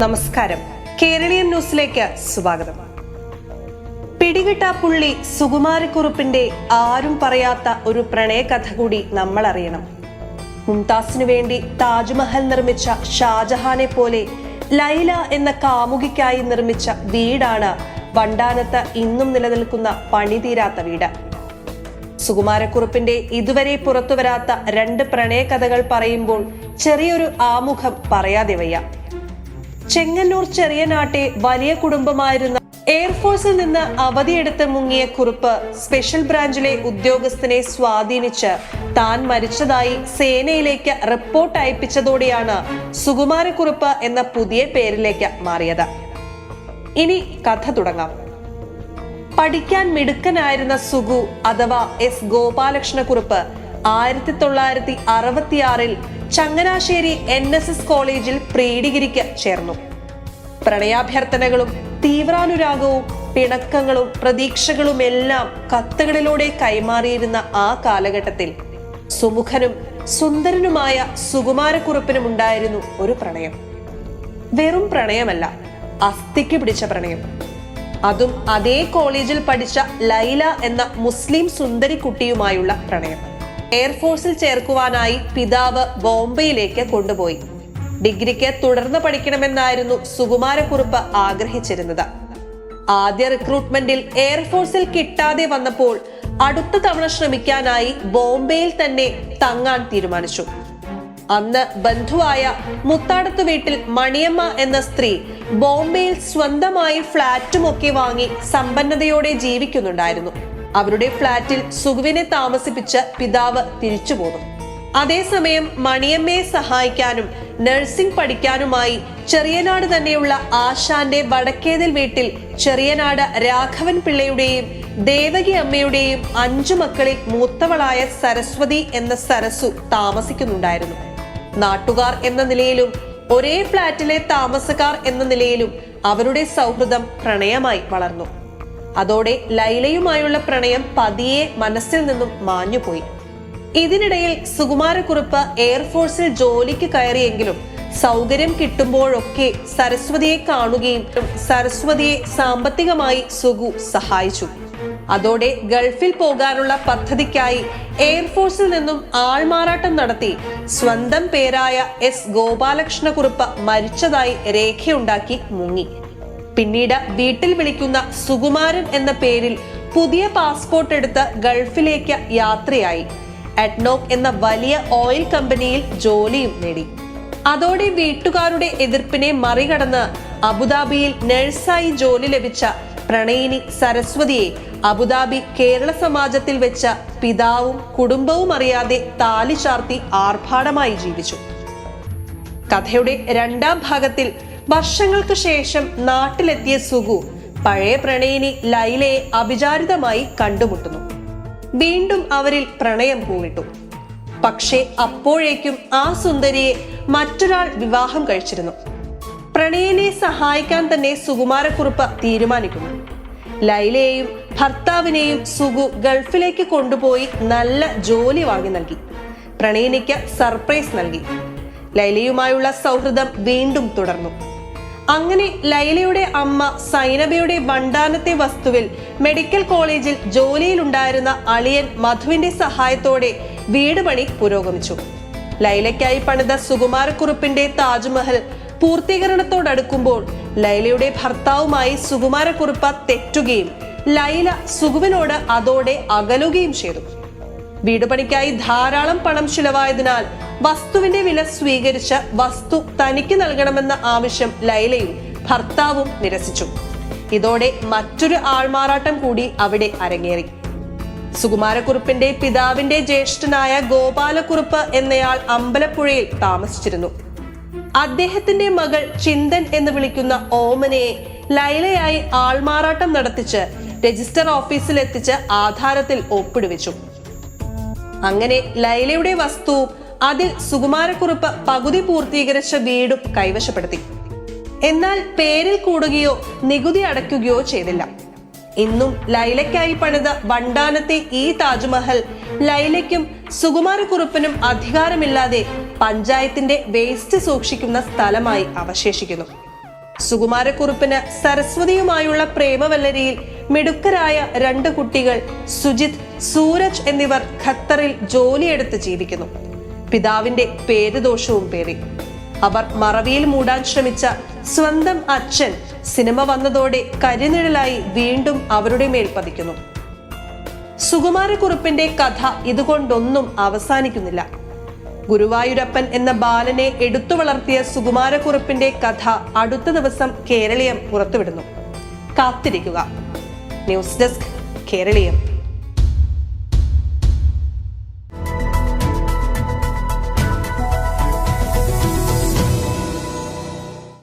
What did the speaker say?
നമസ്കാരം. കേരളീയൻ ന്യൂസിലേക്ക് സ്വാഗതം. പിടികിട്ട പുള്ളി സുകുമാരക്കുറുപ്പിന്റെ ആരും പറയാത്ത ഒരു പ്രണയകഥ കൂടി നമ്മൾ അറിയണം മുംതാസിനു വേണ്ടി താജ്മഹൽ നിർമ്മിച്ച ഷാജഹാനെ പോലെ ലൈല എന്ന കാമുകിക്കായി നിർമ്മിച്ച വീടാണ് വണ്ടാനത്ത് ഇന്നും നിലനിൽക്കുന്ന പണിതീരാത്ത വീട്. സുകുമാരക്കുറുപ്പിന്റെ ഇതുവരെ പുറത്തുവരാത്ത രണ്ട് പ്രണയകഥകൾ പറയുമ്പോൾ ചെറിയൊരു ആമുഖം പറയാതെ വയ്യ. ചെങ്ങന്നൂർ ചെറിയനാട്ടെ വലിയ കുടുംബമായിരുന്ന എയർഫോഴ്സിൽ നിന്ന് അവധിയെടുത്ത് മുങ്ങിയ കുറിപ്പ് സ്പെഷ്യൽ ബ്രാഞ്ചിലെ ഉദ്യോഗസ്ഥനെ സ്വാധീനിച്ച് താൻ മരിച്ചതായി സേനയിലേക്ക് റിപ്പോർട്ട് അയപ്പിച്ചതോടെയാണ് സുകുമാരക്കുറിപ്പ് എന്ന പുതിയ പേരിലേക്ക് മാറിയത്. ഇനി കഥ തുടങ്ങാം. പഠിക്കാൻ മിടുക്കനായിരുന്ന സുഗു അഥവാ എസ് ഗോപാലകൃഷ്ണ കുറിപ്പ് ആയിരത്തി തൊള്ളായിരത്തി അറുപത്തിയാറിൽ ചങ്ങനാശ്ശേരി എൻ എസ് എസ് കോളേജിൽ പ്രീ ഡിഗ്രിക്ക് ചേർന്നു. പ്രണയാഭ്യർത്ഥനകളും തീവ്രാനുരാഗവും പിണക്കങ്ങളും പ്രതീക്ഷകളുമെല്ലാം കത്തുകളിലൂടെ കൈമാറിയിരുന്ന ആ കാലഘട്ടത്തിൽ സുമുഖനും സുന്ദരനുമായ സുകുമാരക്കുറുപ്പിനും ഉണ്ടായിരുന്നു ഒരു പ്രണയം. വെറും പ്രണയമല്ല അസ്ഥിക്ക് പിടിച്ച പ്രണയം. അതും അതേ കോളേജിൽ പഠിച്ച ലൈല എന്ന മുസ്ലിം സുന്ദരി കുട്ടിയുമായുള്ള പ്രണയം. എയർഫോഴ്സിൽ ചേർക്കുവാനായി പിതാവ് ബോംബെയിലേക്ക് കൊണ്ടുപോയി. ഡിഗ്രിക്ക് തുടർന്ന് പഠിക്കണമെന്നായിരുന്നു സുകുമാരക്കുറുപ്പ് ആഗ്രഹിച്ചിരുന്നത്. ആദ്യ റിക്രൂട്ട്മെന്റിൽ എയർഫോഴ്സിൽ കിട്ടാതെ വന്നപ്പോൾ അടുത്ത തവണ ശ്രമിക്കാനായി ബോംബെയിൽ തന്നെ തങ്ങാൻ തീരുമാനിച്ചു. അന്ന് ബന്ധുവായ മുത്താടത്ത് വീട്ടിൽ മണിയമ്മ എന്ന സ്ത്രീ ബോംബെയിൽ സ്വന്തമായി ഫ്ളാറ്റുമൊക്കെ വാങ്ങി സമ്പന്നതയോടെ ജീവിക്കുന്നുണ്ടായിരുന്നു. അവരുടെ ഫ്ളാറ്റിൽ സുഗുവിനെ താമസിപ്പിച്ച് പിതാവ് തിരിച്ചു പോന്നു. അതേസമയം മണിയമ്മയെ സഹായിക്കാനും നഴ്സിംഗ് പഠിക്കാനുമായി ചെറിയനാട് തന്നെയുള്ള ആശാന്റെ വടക്കേതിൽ വീട്ടിൽ ചെറിയനാട് രാഘവൻ പിള്ളയുടെയും ദേവകി അമ്മയുടെയും അഞ്ചു മക്കളിൽ മൂത്തവളായ സരസ്വതി എന്ന സരസു താമസിക്കുന്നുണ്ടായിരുന്നു. നാട്ടുകാർ എന്ന നിലയിലും ഒരേ ഫ്ളാറ്റിലെ താമസക്കാർ എന്ന നിലയിലും അവരുടെ സൗഹൃദം പ്രണയമായി വളർന്നു. അതോടെ ലൈലയുമായുള്ള പ്രണയം പതിയെ മനസ്സിൽ നിന്നും മാഞ്ഞുപോയി. ഇതിനിടയിൽ സുകുമാരക്കുറുപ്പ് എയർഫോഴ്സിൽ ജോലിക്ക് കയറിയെങ്കിലും സൗകര്യം കിട്ടുമ്പോഴൊക്കെ സരസ്വതിയെ കാണുകയും സരസ്വതിയെ സാമ്പത്തികമായി സുഗു സഹായിച്ചു. അതോടെ ഗൾഫിൽ പോകാനുള്ള പദ്ധതിക്കായി എയർഫോഴ്സിൽ നിന്നും ആൾമാറാട്ടം നടത്തി സ്വന്തം പേരായ എസ് ഗോപാലകൃഷ്ണക്കുറുപ്പ് മരിച്ചതായി രേഖയുണ്ടാക്കി മുങ്ങി. പിന്നീട് വീട്ടിൽ വിളിക്കുന്ന സുകുമാരൻ എന്ന പേരിൽ പുതിയ പാസ്പോർട്ട് എടുത്ത് ഗൾഫിലേക്ക് യാത്രയായി. അഡ്നോക് എന്ന വലിയ ഓയിൽ കമ്പനിയിൽ ജോലിയും നേടി. അതോടെ വീട്ടുകാരുടെ എതിർപ്പിനെ മറികടന്ന് അബുദാബിയിൽ നഴ്സായി ജോലി ലഭിച്ച പ്രണയിനി സരസ്വതിയെ അബുദാബി കേരള സമാജത്തിൽ വെച്ച പിതാവും കുടുംബവും അറിയാതെ താലി ചാർത്തി ആർഭാടമായി ജീവിച്ചു. കഥയുടെ രണ്ടാം ഭാഗത്തിൽ വർഷങ്ങൾക്ക് ശേഷം നാട്ടിലെത്തിയ സുഗു പഴയ പ്രണയിനി ലൈലയെ അഭിചാരിതമായി കണ്ടുമുട്ടുന്നു. വീണ്ടും അവരിൽ പ്രണയം പൂവിട്ടു. പക്ഷേ അപ്പോഴേക്കും ആ സുന്ദരിയെ മറ്റൊരാൾ വിവാഹം കഴിച്ചിരുന്നു. പ്രണയിനെ സഹായിക്കാൻ തന്നെ സുകുമാരക്കുറുപ്പ് തീരുമാനിക്കുന്നു. ലൈലയെയും ഭർത്താവിനെയും സുഗു ഗൾഫിലേക്ക് കൊണ്ടുപോയി നല്ല ജോലി വാങ്ങി നൽകി. പ്രണയിനിക്ക് സർപ്രൈസ് നൽകി. ലൈലയുമായുള്ള സൗഹൃദം വീണ്ടും തുടർന്നു. അങ്ങനെ ലൈലയുടെ അമ്മ സൈനബയുടെ വണ്ടാനത്തെ വസ്തുവിൽ മെഡിക്കൽ കോളേജിൽ ജോലിയിലുണ്ടായിരുന്ന അളിയൻ മധുവിന്റെ സഹായത്തോടെ വീട് പണി പുരോഗമിച്ചു. ലൈലയ്ക്കായി പണിത സുകുമാരക്കുറുപ്പിന്റെ താജ്മഹൽ പൂർത്തീകരണത്തോടടുക്കുമ്പോൾ ലൈലയുടെ ഭർത്താവുമായി സുകുമാരക്കുറുപ്പ തെറ്റുകയും ലൈല സുഗുവിനോട് അതോടെ അകലുകയും ചെയ്തു. വീടുപണിക്കായി ധാരാളം പണം ചിലവായതിനാൽ വസ്തുവിന്റെ വില സ്വീകരിച്ച വസ്തു തനിക്ക് നൽകണമെന്ന ആവശ്യം ലൈലയും ഭർത്താവും നിരസിച്ചു. ഇതോടെ മറ്റൊരു ആൾമാറാട്ടം കൂടി അവിടെ അരങ്ങേറി. സുകുമാരക്കുറുപ്പിന്റെ പിതാവിന്റെ ജ്യേഷ്ഠനായ ഗോപാലക്കുറുപ്പ് എന്നയാൾ അമ്പലപ്പുഴയിൽ താമസിച്ചിരുന്നു. അദ്ദേഹത്തിന്റെ മകൾ ചിന്തൻ എന്ന് വിളിക്കുന്ന ഓമനയെ ലൈലയായി ആൾമാറാട്ടം നടത്തിച്ച് രജിസ്റ്റർ ഓഫീസിൽ എത്തിച്ച് ആധാരത്തിൽ ഒപ്പിടുവച്ചു. അങ്ങനെ ലൈലയുടെ വസ്തുവും അതിൽ സുകുമാരക്കുറുപ്പ് പകുതി പൂർത്തീകരിച്ച വീടും കൈവശപ്പെടുത്തി. എന്നാൽ പേരിൽ കൂടുകയോ നികുതി അടയ്ക്കുകയോ ചെയ്തില്ല. ഇന്നും ലൈലയ്ക്കായി പണിത വണ്ടാനത്തെ ഈ താജ്മഹൽ ലൈലയ്ക്കും സുകുമാരക്കുറുപ്പിനും അധികാരമില്ലാതെ പഞ്ചായത്തിന്റെ വേസ്റ്റ് സൂക്ഷിക്കുന്ന സ്ഥലമായി അവശേഷിക്കുന്നു. സുകുമാരക്കുറുപ്പിന് സരസ്വതിയുമായുള്ള പ്രേമവല്ലരിയിൽ മിടുക്കരായ രണ്ട് കുട്ടികൾ സുജിത് സൂരജ് എന്നിവർ ഖത്തറിൽ ജോലിയെടുത്ത് ജീവിക്കുന്നു. പിതാവിന്റെ പേരുദോഷവും പേറി. അവർ മറവിയിൽ മൂടാൻ ശ്രമിച്ച സ്വന്തം അച്ഛൻ സിനിമ വന്നതോടെ കരിനിഴലായി വീണ്ടും അവരുടെ മേൽ പതിക്കുന്നു. സുകുമാരക്കുറുപ്പിന്റെ കഥ ഇതുകൊണ്ടൊന്നും അവസാനിക്കുന്നില്ല. ഗുരുവായൂരപ്പൻ എന്ന ബാലനെ എടുത്തു വളർത്തിയ സുകുമാരക്കുറുപ്പിന്റെ കഥ അടുത്ത ദിവസം കേരളീയം പുറത്തുവിടുന്നു. കാത്തിരിക്കുക. News desk Keraleeyam.